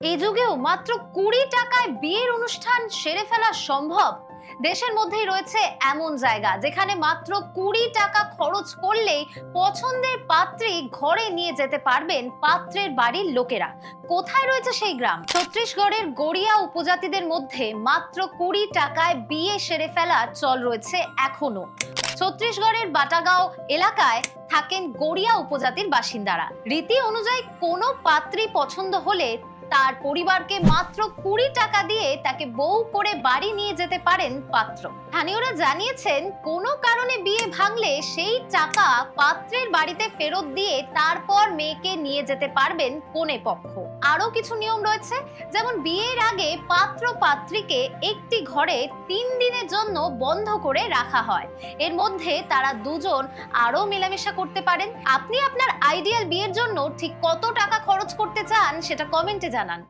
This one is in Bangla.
এই যুগেও মাত্র কুড়ি টাকায় বিয়ের অনুষ্ঠান সেরে ফেলা সম্ভব। দেশের মধ্যেই রয়েছে এমন জায়গা, যেখানে মাত্র কুড়ি টাকা খরচ করলেই পছন্দের পাত্রী ঘরে নিয়ে যেতে পারবেন পাত্রের বাড়ির লোকেরা। কোথায় রয়েছে সেই গ্রাম? ছত্তিশগড়ের গড়িয়া উপজাতিদের মধ্যে মাত্র কুড়ি টাকায় বিয়ে সেরে ফেলা চল রয়েছে এখনও। ছত্তিশগড়ের বাটাগাঁও এলাকায় থাকেন গড়িয়া উপজাতির বাসিন্দারা। রীতি অনুযায়ী কোনো পাত্রী পছন্দ হলে তার পরিবারকে মাত্র কুড়ি টাকা দিয়ে তাকে বউ করে বাড়ি নিয়ে যেতে পারেন পাত্র। স্থানীয়রা জানিয়েছেন, কোনো কারণে বিয়ে ভাঙলে সেই টাকা পাত্রের বাড়িতে ফেরত দিয়ে তারপর মেয়েকে নিয়ে যেতে পারবেন কোনে পক্ষ। আরও কিছু নিয়ম রয়েছে, যেমন বিয়ের আগে পাত্র পাত্রীকে একটি ঘরে তিন দিনের জন্য বন্ধ করে রাখা হয়। এর মধ্যে তারা দুজন আরও মেলামেশা করতে পারেন। আপনি আপনার আইডিয়াল বিয়ের জন্য ঠিক কত টাকা খরচ করতে চান সেটা কমেন্টে জানান।